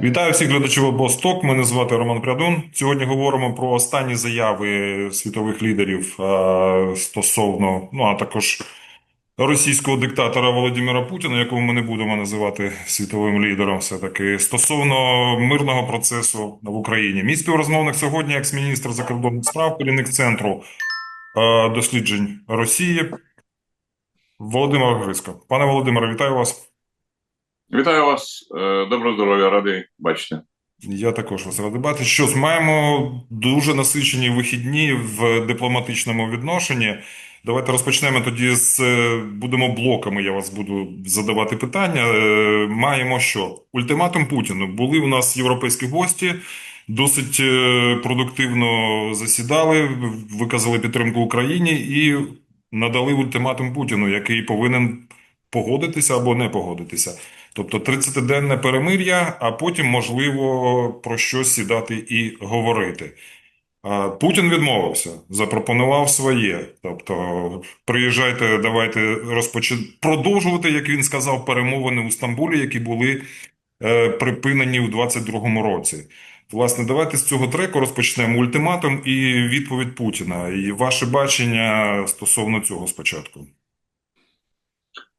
Вітаю всіх глядачів Босток. Мене звати Роман Прядун. Сьогодні говоримо про останні заяви світових лідерів е, стосовно, ну а також російського диктатора Володимира Путіна, якого ми не будемо називати світовим лідером, все таки стосовно мирного процесу в Україні. Мій співрозмовник сьогодні, екс-міністр закордонних справ, керівник центру е, досліджень Росії Володимир Грицько. Пане Володимире, вітаю вас. Вітаю вас, Е, доброго здоров'я, радий бачити. Я також вас радий бачити. Що ж, маємо дуже насичені вихідні в дипломатичному відношенні. Давайте розпочнемо тоді з е, будемо блоками. Я вас буду задавати питання. Е, Маємо що? Ультиматум Путіну. Були у нас європейські гості, досить продуктивно засідали, виказали підтримку Україні і надали ультиматум Путіну, який повинен погодитися або не погодитися. Тобто 30-денне перемир'я, а потім, можливо, про щось сідати і говорити. Путін відмовився, запропонував своє. Тобто, приїжджайте, давайте розпочи... продовжувати, як він сказав, перемовини у Стамбулі, які були е, припинені у 22-му році. Власне, давайте з цього треку розпочнемо ультиматум і відповідь Путіна. І ваше бачення стосовно цього спочатку.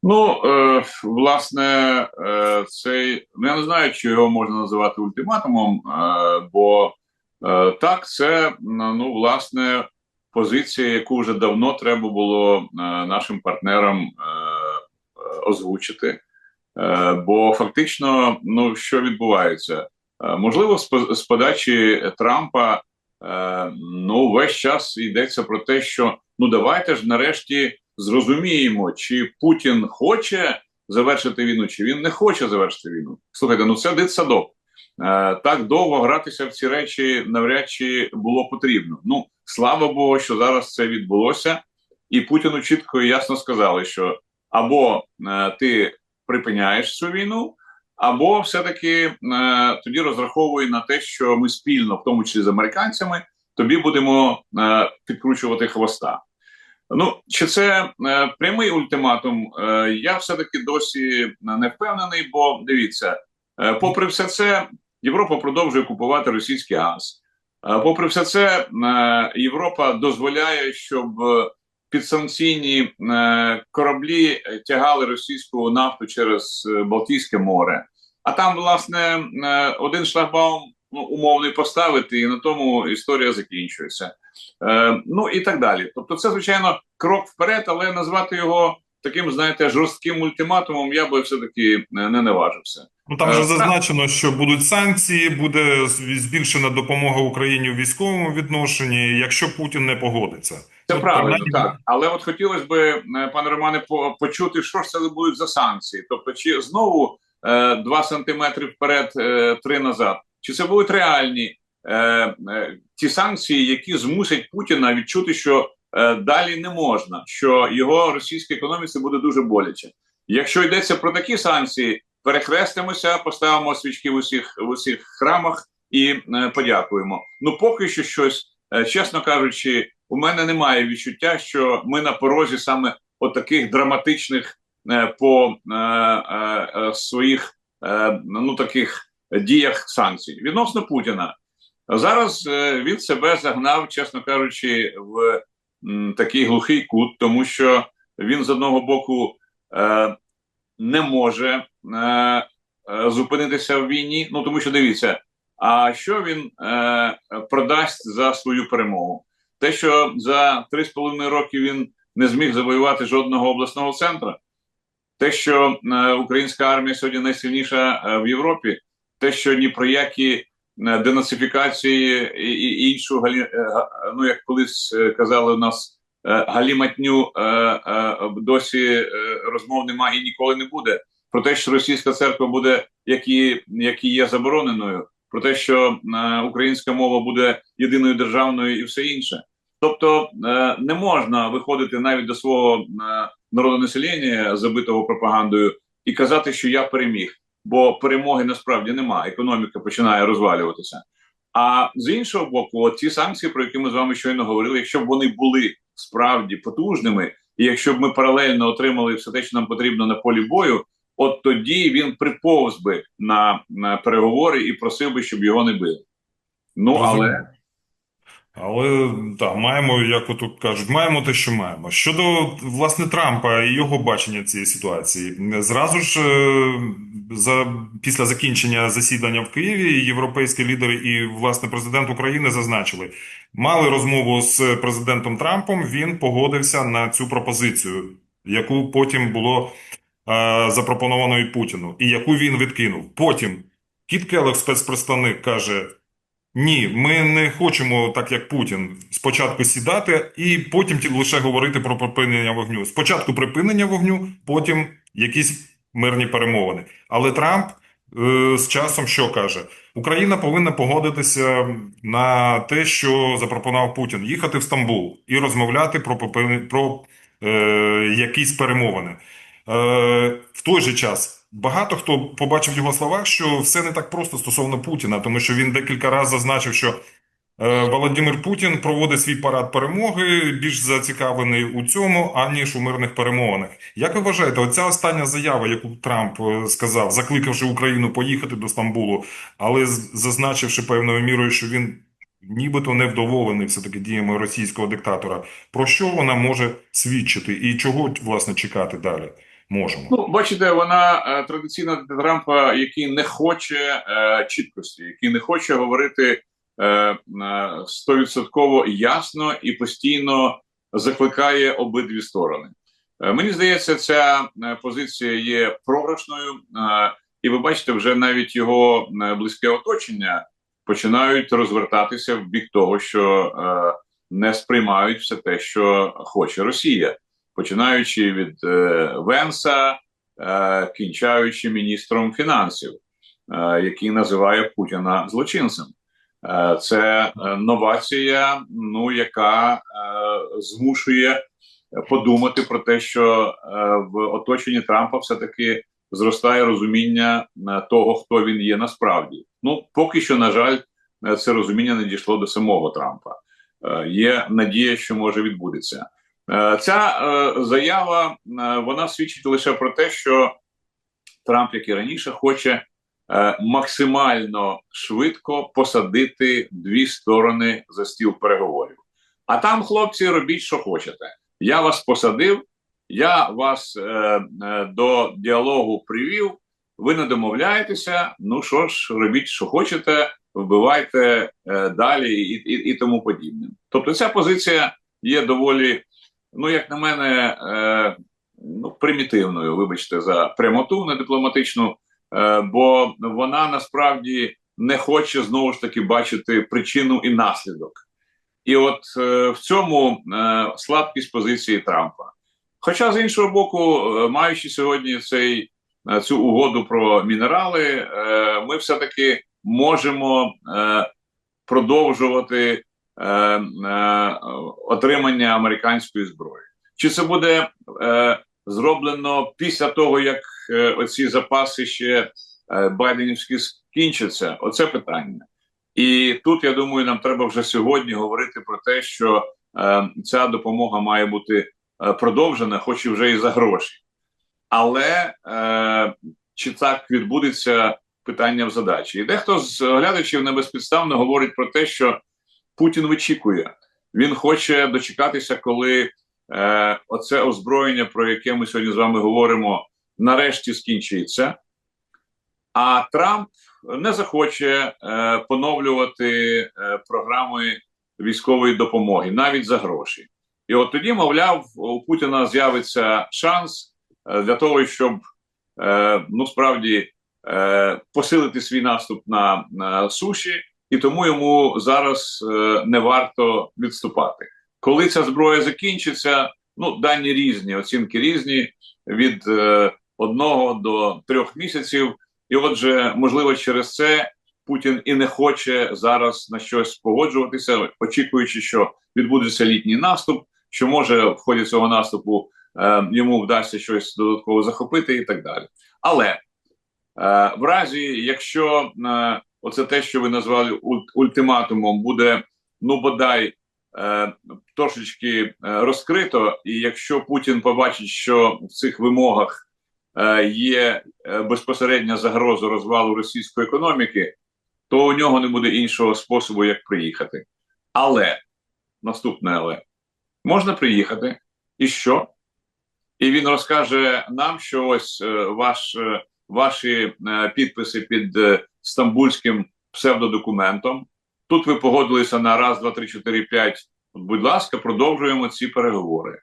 Ну, е, власне, е, цей ну я не знаю, чи його можна називати ультиматумом, е, бо е, так, це ну, власне позиція, яку вже давно треба було е, нашим партнерам е, озвучити. Е, бо фактично, ну що відбувається? Е, можливо, з, з подачі Трампа е, ну весь час йдеться про те, що ну давайте ж нарешті зрозуміємо, чи Путін хоче завершити війну, чи він не хоче завершити війну. Слухайте, ну це дитсадок. Е, так довго гратися в ці речі навряд чи було потрібно. Ну слава Богу, що зараз це відбулося, і Путіну чітко і ясно сказали, що або е, ти припиняєш цю війну, або все-таки е, тоді розраховує на те, що ми спільно, в тому числі з американцями, тобі будемо підкручувати хвоста. Ну чи це е, прямий ультиматум? Е, я все таки досі не впевнений, бо дивіться, е, попри все це, Європа продовжує купувати російський газ. Е, попри все це, е, Європа дозволяє, щоб підсанкційні е, кораблі тягали російську нафту через е, Балтійське море. А там, власне, е, один шлагбаум ну, умовний поставити, і на тому історія закінчується. Е, Ну і так далі. Тобто, це звичайно крок вперед, але назвати його таким, знаєте, жорстким ультиматумом я би все таки не наважився. Ну там вже зазначено, що будуть санкції, буде збільшена допомога Україні у військовому відношенні, якщо Путін не погодиться. Це ну, правильно, принаймні... так. Але от хотілося б, е, пане Романе, почути, що ж це будуть за санкції. Тобто, чи знову е, два сантиметри вперед, е, три назад, чи це будуть реальні е, е, ті санкції, які змусять Путіна відчути, що е, далі не можна, що його російській економіці буде дуже боляче. Якщо йдеться про такі санкції, перехрестимося, поставимо свічки в усіх в усіх храмах і е, подякуємо. Ну поки що щось, е, чесно кажучи, у мене немає відчуття, що ми на порозі саме от таких драматичних е, по е, е, своїх е, ну таких діях санкцій відносно Путіна. Зараз е, він себе загнав, чесно кажучи, в такий глухий кут, тому що він з одного боку е, не може е, зупинитися в війні. Ну тому що дивіться, а що він продасть за свою перемогу? Те, що за 3,5 роки він не зміг завоювати жодного обласного центру, те, що українська армія сьогодні найсильніша в Європі, те, що ні про які денацифікації і іншу е, ну як колись е, казали у нас галіматню досі розмов немає і ніколи не буде. Про те, що російська церква буде, які які є забороненою, про те, що українська мова буде єдиною державною і все інше. Тобто не можна виходити навіть до свого народонаселення, забитого пропагандою, і казати, що я переміг бо перемоги насправді немає. Економіка починає розвалюватися. А з іншого боку, ті санкції, про які ми з вами щойно говорили, якщо б вони були справді потужними, і якщо б ми паралельно отримали все те, що нам потрібно на полі бою, от тоді він приповз би на, на переговори і просив би, щоб його не били. Ну але Але так, маємо, як отут кажуть, маємо те, що маємо. Щодо власне Трампа і його бачення цієї ситуації, зразу ж е, за після закінчення засідання в Києві європейські лідери і власне президент України зазначили, мали розмову з президентом Трампом. Він погодився на цю пропозицію, яку потім було е, запропоновано і Путіну, і яку він відкинув. Потім Кіт Келлог, спецпредставник, каже. Ні, ми не хочемо, так як Путін, спочатку сідати і потім лише говорити про припинення вогню. Спочатку припинення вогню, потім якісь мирні перемовини. Але Трамп е, з часом що каже? Україна повинна погодитися на те, що запропонував Путін, їхати в Стамбул і розмовляти про, про е, якісь перемовини. Е, в той же час багато хто побачив його словах, що все не так просто стосовно Путіна, тому що він декілька разів зазначив, що е, Володимир Путін проводить свій парад перемоги, більш зацікавлений у цьому, аніж у мирних перемовинах. Як ви вважаєте, оця остання заява, яку Трамп е, сказав, закликавши Україну поїхати до Стамбулу, але зазначивши певною мірою, що він нібито невдоволений все-таки діями російського диктатора, про що вона може свідчити і чого власне чекати далі можемо? Ну, бачите, вона е, традиційна для Трампа, який не хоче е, чіткості, який не хоче говорити е, е, стовідсотково ясно і постійно закликає обидві сторони. Е, мені здається, ця е, позиція є програшною, е, і ви бачите, вже навіть його е, близьке оточення починають розвертатися в бік того, що е, не сприймають все те, що хоче Росія починаючи від е, Венса, е, кінчаючи міністром фінансів, е, який називає Путіна злочинцем. Це новація, ну яка змушує подумати про те, що в оточенні Трампа все-таки зростає розуміння того, хто він є насправді. Ну поки що, на жаль, це розуміння не дійшло до самого Трампа. Є надія, що може відбудеться. Е, Ця е, заява е, вона свідчить лише про те, що Трамп, як і раніше, хоче максимально швидко посадити дві сторони за стіл переговорів. А там, хлопці, робіть, що хочете. Я вас посадив, я вас до діалогу привів. Ви не домовляєтеся. Ну що ж, робіть, що хочете, вбивайте далі і, і, і тому подібне. Тобто, ця позиція є доволі ну, як на мене, е, ну, примітивною, вибачте, за прямоту не дипломатичну, е, бо вона насправді не хоче знову ж таки бачити причину і наслідок. І от е, в цьому е, слабкість позиції Трампа. Хоча, з іншого боку, е, маючи сьогодні цей, е, цю угоду про мінерали, е, ми все-таки можемо е, продовжувати отримання американської зброї. Чи це буде е, зроблено після того, як е, оці запаси ще е, байденівські скінчаться? Оце питання. І тут я думаю, нам треба вже сьогодні говорити про те, що е, ця допомога має бути е, продовжена, хоч і вже і за гроші. Але е, чи так відбудеться питання в задачі? І дехто з глядачів небезпідставно говорить про те, що Путін вичікує. Він хоче дочекатися, коли е, оце озброєння, про яке ми сьогодні з вами говоримо, нарешті скінчиться. А Трамп не захоче е, поновлювати е, програми військової допомоги навіть за гроші. І от тоді, мовляв, у Путіна з'явиться шанс е, для того, щоб е, ну справді е, посилити свій наступ на, на суші, і тому йому зараз е, не варто відступати. Коли ця зброя закінчиться, ну дані різні, оцінки різні від е, одного до трьох місяців. І отже, можливо, через це Путін і не хоче зараз на щось погоджуватися, очікуючи, що відбудеться літній наступ, що може в ході цього наступу е, йому вдасться щось додатково захопити, і так далі. Але е, в разі, якщо е, оце те, що ви назвали ультиматумом, буде ну бодай е, трошечки е, розкрито, і якщо Путін побачить, що в цих вимогах е, є е, безпосередня загроза розвалу російської економіки, то у нього не буде іншого способу, як приїхати. Але наступне але можна приїхати, і що? І він розкаже нам, що ось е, ваш, е, ваші е, підписи під е, стамбульським псевдодокументом. Тут ви погодилися на раз, два, три, чотири, п'ять. Будь ласка, продовжуємо ці переговори.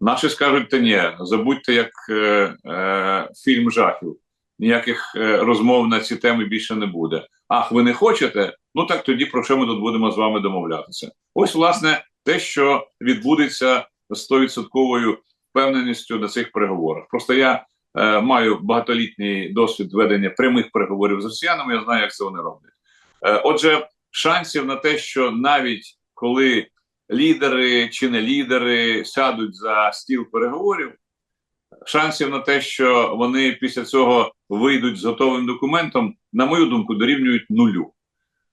Наші скажуть, та ні, забудьте як е, е, фільм жахів. Ніяких е, розмов на ці теми більше не буде. Ах, ви не хочете? Ну так тоді про що ми тут будемо з вами домовлятися? Ось, власне, те, що відбудеться з 100% впевненістю на цих переговорах. Просто я е, маю багатолітній досвід ведення прямих переговорів з росіянами. Я знаю, як це вони роблять. Е, отже, шансів на те, що навіть коли лідери чи не лідери сядуть за стіл переговорів, шансів на те, що вони після цього вийдуть з готовим документом, на мою думку, дорівнюють нулю.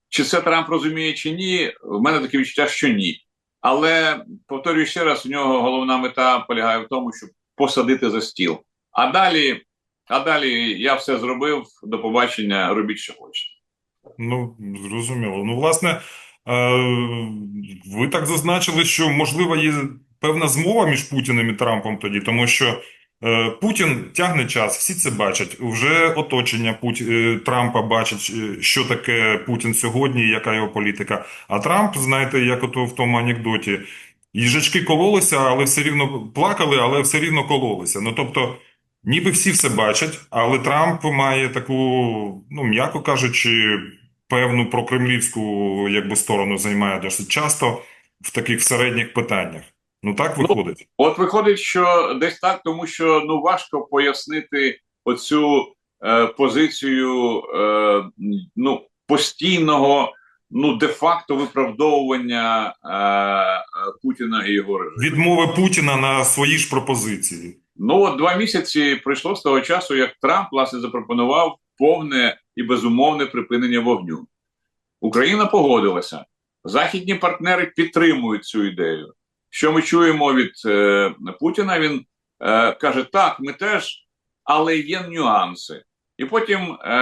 Чи це Трамп розуміє, чи ні? В мене таке відчуття, що ні. Але повторюю ще раз: у нього головна мета полягає в тому, щоб посадити за стіл. А далі, а далі я все зробив. До побачення, робіть, що хочете. Ну, зрозуміло. Ну, власне, е, ви так зазначили, що можливо є певна змова між Путіним і Трампом тоді, тому що е, Путін тягне час, всі це бачать. Вже оточення Пут... е, Трампа бачить, що таке Путін сьогодні, і яка його політика. А Трамп, знаєте, як ото в тому анекдоті, їжачки кололися, але все рівно плакали, але все рівно кололися. Ну, тобто, ніби всі все бачать, але Трамп має таку, ну, м'яко кажучи, певну прокремлівську якби сторону займає досить часто в таких середніх питаннях. Ну так виходить. От виходить, що десь так, тому що ну важко пояснити оцю е, позицію е, ну постійного, ну де-факто виправдовування е, е, Путіна і його режиму. Відмови Путіна на свої ж пропозиції. Ну от два місяці пройшло з того часу, як Трамп власне запропонував повне і безумовне припинення вогню. Україна погодилася. Західні партнери підтримують цю ідею. Що ми чуємо від е, Путіна? Він е, каже: так, ми теж, але є нюанси. І потім е,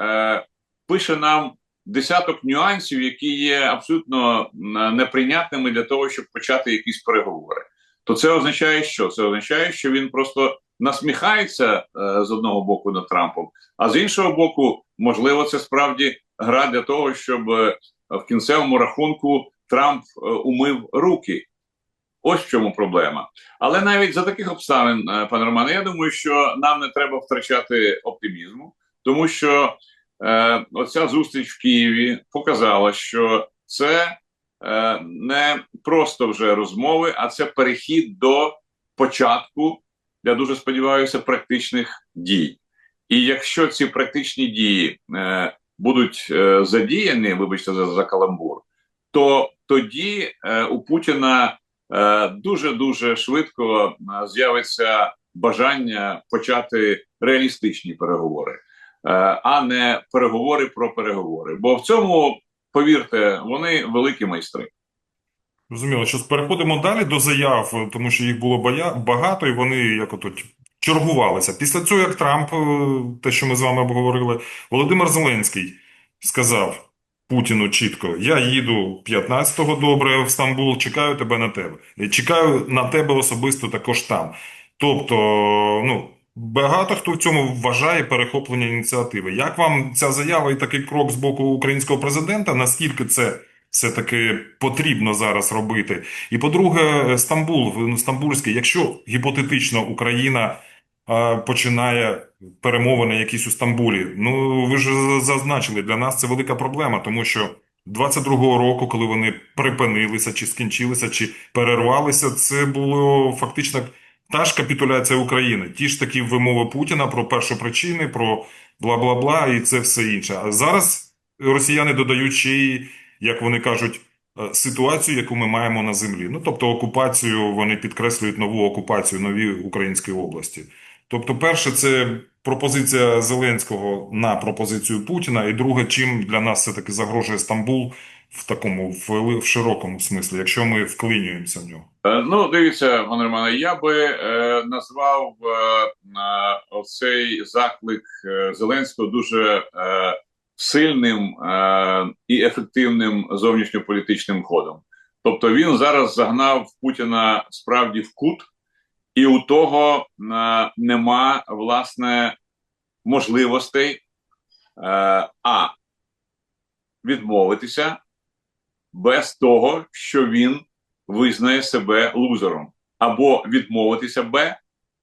е, пише нам десяток нюансів, які є абсолютно неприйнятними для того, щоб почати якісь переговори. То це означає, що це означає, що він просто насміхається е, з одного боку над Трампом, а з іншого боку, можливо, це справді гра для того, щоб е, в кінцевому рахунку Трамп е, умив руки. Ось в чому проблема. Але навіть за таких обставин, е, пане Романе, я думаю, що нам не треба втрачати оптимізму, тому що е, оця зустріч в Києві показала, що це е, не просто вже розмови, а це перехід до початку, я дуже сподіваюся, практичних дій. І якщо ці практичні дії е, будуть е, задіяні, вибачте за, за каламбур, то тоді е, у Путіна дуже дуже швидко е, з'явиться бажання почати реалістичні переговори, а не переговори про переговори. Бо в цьому, повірте, вони великі майстри. Розуміло, що переходимо далі до заяв, тому що їх було багато, і вони як ото чергувалися. Після цього, як Трамп, е, те, що ми з вами обговорили, Володимир Зеленський сказав Путіну чітко: Я їду 15-го добре в Стамбул, чекаю тебе на тебе. Чекаю на тебе особисто також там. Тобто, ну. Багато хто в цьому вважає перехоплення ініціативи. Як вам ця заява і такий крок з боку українського президента? Наскільки це все-таки потрібно зараз робити? І по-друге, Стамбул, ну, Стамбульський, якщо гіпотетично Україна е, починає перемовини якісь у Стамбулі, ну ви ж зазначили, для нас це велика проблема, тому що 22-го року, коли вони припинилися, чи скінчилися, чи перервалися, це було фактично та ж капітуляція України, ті ж такі вимови Путіна про першопричини, про бла-бла-бла і це все інше. А зараз росіяни додають ще й, як вони кажуть, е, ситуацію, яку ми маємо на землі. Ну, тобто окупацію, вони підкреслюють нову окупацію, нові українські області. Тобто, перше, це пропозиція Зеленського на пропозицію Путіна, і друге, чим для нас все-таки загрожує Стамбул в такому в, в широкому смислі, якщо ми вклинюємося в нього? Е, Ну, дивіться, пане Романе, я би е, назвав е, оцей заклик е, Зеленського дуже е, сильним е, і ефективним зовнішньополітичним ходом. Тобто він зараз загнав Путіна справді в кут, і у того е, нема власне можливостей е, а відмовитися без того, що він визнає себе лузером, або відмовитися Б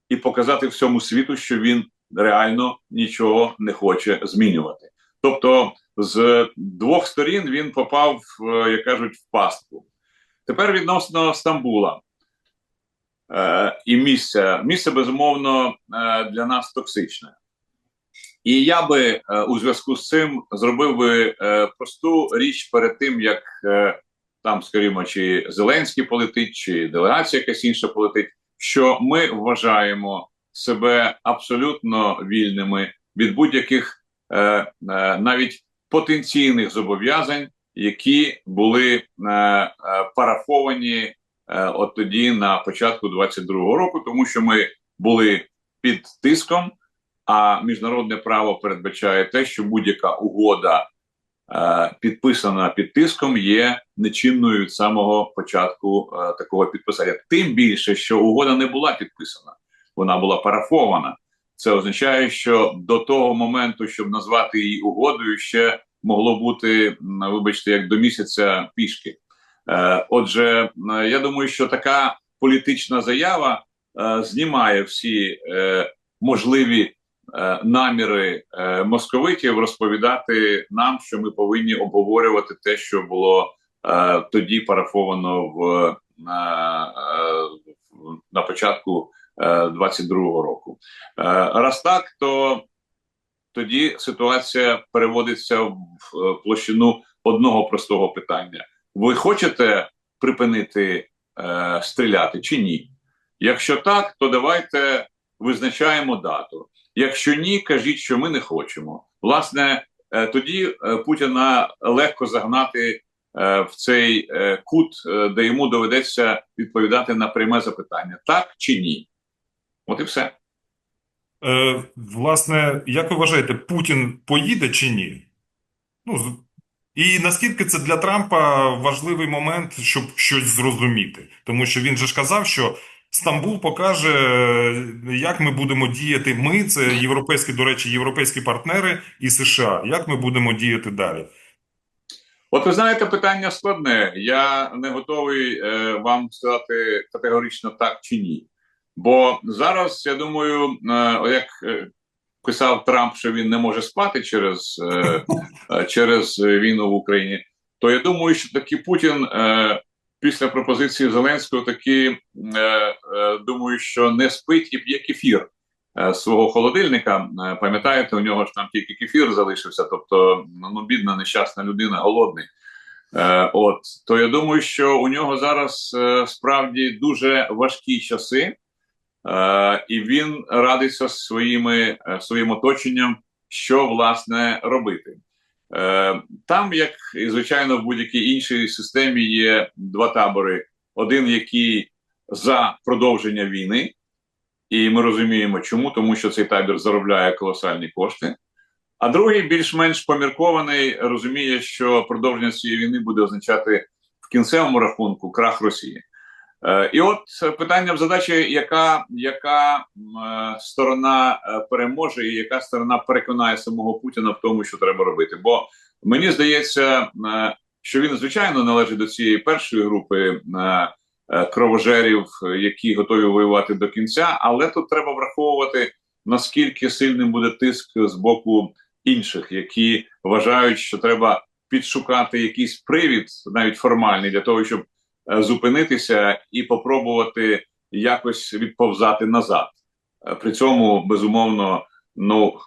і показати всьому світу, що він реально нічого не хоче змінювати. Тобто, з двох сторін він попав, як кажуть, в пастку. Тепер відносно Стамбула е, і місця. Місце безумовно е, для нас токсичне. І я би е, у зв'язку з цим зробив би е, просту річ перед тим, як е, там, скажімо, чи Зеленський полетить, чи делегація якась інша полетить, що ми вважаємо себе абсолютно вільними від будь-яких навіть потенційних зобов'язань, які були парафовані от тоді на початку 22-го року, тому що ми були під тиском. А міжнародне право передбачає те, що будь-яка угода, е, підписана під тиском, є нечинною від самого початку е, такого підписання. Тим більше, що угода не була підписана, вона була парафована. Це означає, що до того моменту, щоб назвати її угодою, ще могло бути, вибачте, як до місяця пішки. Е, Отже, я думаю, що така політична заява знімає всі можливі наміри е, московитів розповідати нам, що ми повинні обговорювати те, що було е, тоді парафовано в на, е, на початку е, 22-го року. Е, раз так, то тоді ситуація переводиться в е, площину одного простого питання: ви хочете припинити е, стріляти чи ні? Якщо так, то давайте визначаємо дату. Якщо ні, кажіть, що ми не хочемо. Власне, е, тоді е, Путіна легко загнати е, в цей кут, де йому доведеться відповідати на пряме запитання: так чи ні? От і все. Е, власне, як ви вважаєте, Путін поїде чи ні? Ну, і наскільки це для Трампа важливий момент, щоб щось зрозуміти? Тому що він же ж казав, що Стамбул покаже, як ми будемо діяти. Ми, це європейські, до речі, європейські партнери і США. Як ми будемо діяти далі? От ви знаєте, питання складне. Я не готовий е, вам сказати категорично так чи ні. Бо зараз я думаю, е, як е, писав Трамп, що він не може спати через, е, е, через війну в Україні, то я думаю, що таки Путін е, після пропозиції Зеленського таки е, е, думаю, що не спить і п'є кефір е, свого холодильника. Пам'ятаєте, у нього ж там тільки кефір залишився, тобто ну бідна нещасна людина, голодний. От то я думаю, що у нього зараз справді дуже важкі часи, і він радиться своїми своїм оточенням, що власне робити. Е, там, як і звичайно, в будь-якій іншій системі є два табори: один, який за продовження війни, і ми розуміємо, чому, тому що цей табір заробляє колосальні кошти. А другий, більш-менш поміркований, розуміє, що продовження цієї війни буде означати в кінцевому рахунку крах Росії. Е, і от питання в задачі, яка, яка е, сторона е, переможе, і яка сторона переконає самого Путіна в тому, що треба робити. Бо мені здається, е, що він звичайно належить до цієї першої групи е, е, кровожерів, е, які готові воювати до кінця, але тут треба враховувати наскільки сильним буде тиск з боку інших, які вважають, що треба підшукати якийсь привід, навіть формальний, для того, щоб е, зупинитися і попробувати якось відповзати назад. Е, При цьому безумовно, ну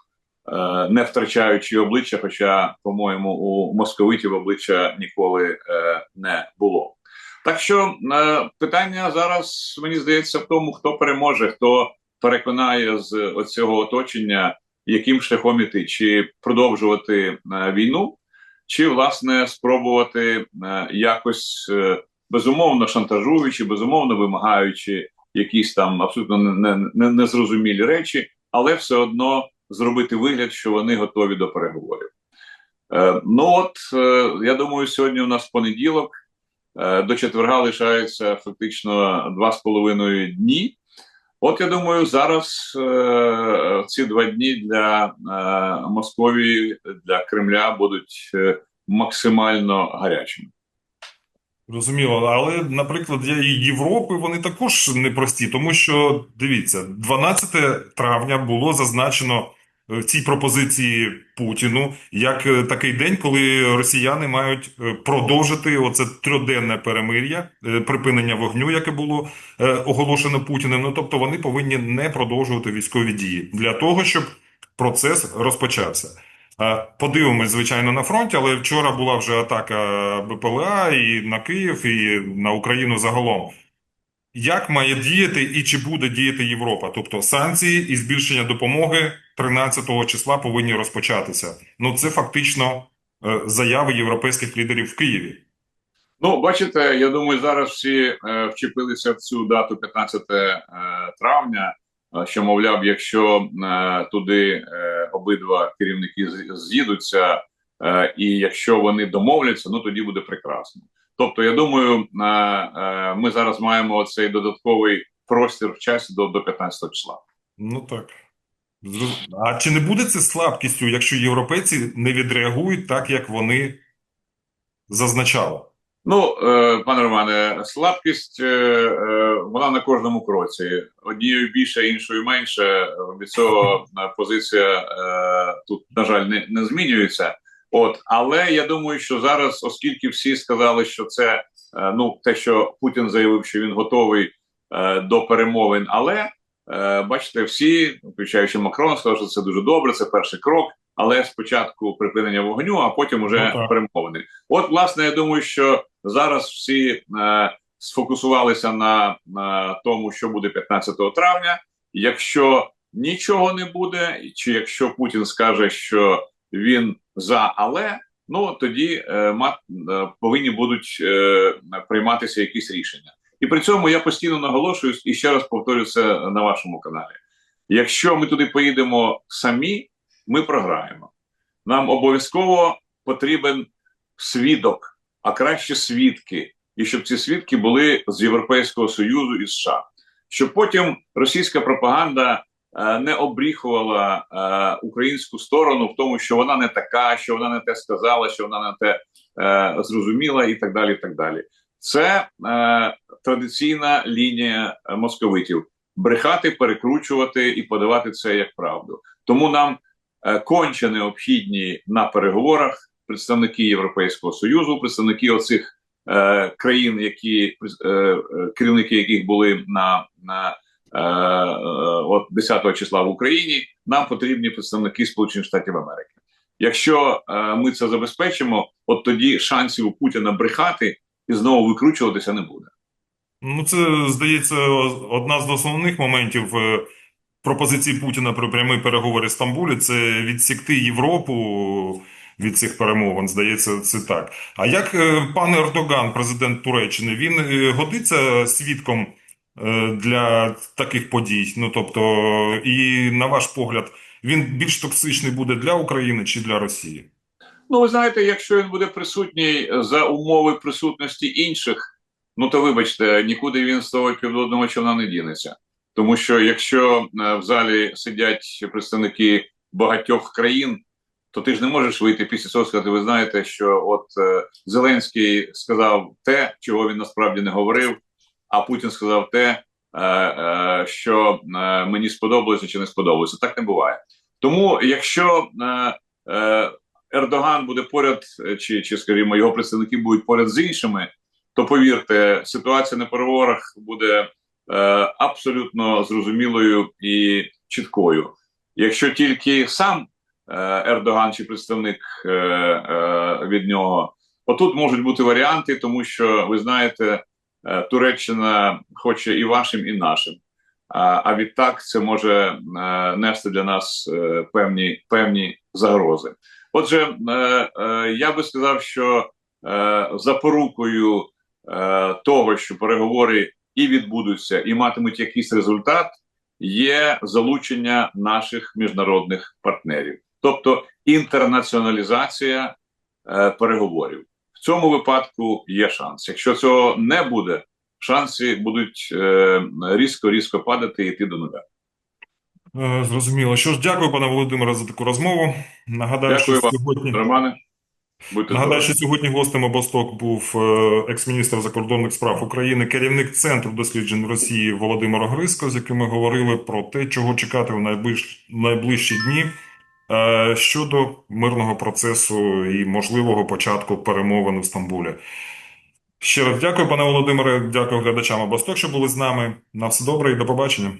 е, не втрачаючи обличчя, хоча, по-моєму, у московитів обличчя ніколи е, не було. Так що е, питання зараз мені здається в тому, хто переможе, хто переконає з оцього оточення, яким шляхом іти, чи продовжувати е, війну, чи власне спробувати е, якось е, безумовно шантажуючи, безумовно вимагаючи якісь там абсолютно не- не- незрозумілі речі, але все одно зробити вигляд, що вони готові до переговорів. Е, ну от е, я думаю, сьогодні у нас понеділок. Е, До четверга лишається фактично два з половиною дні. От я думаю, зараз е, ці два дні для е, Московії, для Кремля будуть е, максимально гарячими. Розуміло, але, наприклад, для Європи вони також непрості, тому що дивіться, 12 травня було зазначено в цій пропозиції Путіну як е, такий день, коли росіяни мають е, продовжити оце трьоденне перемир'я, е, припинення вогню, яке було е, оголошено Путіним. Ну тобто вони повинні не продовжувати військові дії для того, щоб процес розпочався. Подивимось, звичайно, на фронті, але вчора була вже атака БПЛА і на Київ, і на Україну загалом. Як має діяти і чи буде діяти Європа? Тобто санкції і збільшення допомоги 13 числа повинні розпочатися. Ну, це фактично е, заяви європейських лідерів в Києві. Ну, бачите, я думаю, зараз всі е, вчепилися в цю дату 15 е, травня. Що мовляв, якщо е, туди е, обидва керівники з'їдуться, е, і якщо вони домовляться, ну тоді буде прекрасно. Тобто, я думаю, ми зараз маємо цей додатковий простір в часі до, до 15 числа. Ну так. А чи не буде це слабкістю, якщо європейці не відреагують так, як вони зазначали? Ну, е, пане Романе, слабкість е, е, вона на кожному кроці. Однією більше, іншою менше. Від цього позиція тут, на жаль, не, не змінюється. От, але я думаю, що зараз, оскільки всі сказали, що це ну те, що Путін заявив, що він готовий до перемовин, але бачите, всі, включаючи Макрон, сказали, що це дуже добре, це перший крок. Але спочатку припинення вогню, а потім уже Ну, перемовини. От, власне, я думаю, що зараз всі е, сфокусувалися на, на тому, що буде 15 травня. Якщо нічого не буде, чи якщо Путін скаже, що він за але, ну тоді е, ма, е, повинні будуть е, прийматися якісь рішення. І при цьому я постійно наголошую і ще раз повторю це на вашому каналі. Якщо ми туди поїдемо самі, ми програємо. Нам обов'язково потрібен свідок, а краще свідки, і щоб ці свідки були з Європейського Союзу і США, щоб потім російська пропаганда е, не обріхувала е, українську сторону в тому, що вона не така, що вона не те сказала, що вона не те е, зрозуміла, і так далі. І так далі. Це традиційна лінія московитів: брехати, перекручувати і подавати це як правду. Тому нам конче необхідні на переговорах представники Європейського союзу, представники оцих е, країн, які е, е, керівники яких були на, на е, е, от 10 числа в Україні. Нам потрібні представники Сполучених Штатів Америки. Якщо е, ми це забезпечимо, от тоді шансів у Путіна брехати і знову викручуватися не буде. Ну, це, здається, одна з основних моментів е, пропозиції Путіна про прямі переговори в Стамбулі це відсікти Європу від цих перемовин. Здається, це так. А як е, пан Ердоган, президент Туреччини, він е, годиться свідком е, для таких подій? Ну, тобто, і на ваш погляд, він більш токсичний буде для України чи для Росії? Ну, ви знаєте, якщо він буде присутній за умови присутності інших, ну то вибачте, нікуди він з того південного човна не дінеться. Тому що якщо в залі сидять представники багатьох країн, то ти ж не можеш вийти після цього сказати, ви знаєте, що от е, Зеленський сказав те, чого він насправді не говорив, а Путін сказав те, е, е, що мені сподобалося чи не сподобалося. Так не буває. Тому, якщо Ердоган буде поряд, чи, чи, скажімо, його представники будуть поряд з іншими, то повірте, ситуація на переговорах буде абсолютно зрозумілою і чіткою. Якщо тільки сам Ердоган чи представник е, е, від нього, отут можуть бути варіанти, тому що ви знаєте, е, Туреччина хоче і вашим, і нашим. А, відтак це може е, нести для нас е, певні, певні загрози. Отже, е, е, я би сказав, що е, запорукою е, того, що переговори і відбудуться, і матимуть якийсь результат, є залучення наших міжнародних партнерів, тобто інтернаціоналізація е, переговорів. В цьому випадку є шанс. Якщо цього не буде, шанси будуть е, різко різко падати і йти до нуля. Е, Зрозуміло. Що ж, дякую, пане Володимире, за таку розмову. Нагадаю, Дякую що вам. сьогодні. Романе, будьте Нагадаю, що сьогодні гостем обосток був е, екс-міністр закордонних справ України, керівник Центру досліджень Росії Володимир Огриско, з яким ми говорили про те, чого чекати в найближ... найближчі дні щодо мирного процесу і можливого початку перемовин в Стамбулі. Ще раз дякую, пане Володимире, дякую глядачам обосток, що були з нами. На все добре і до побачення.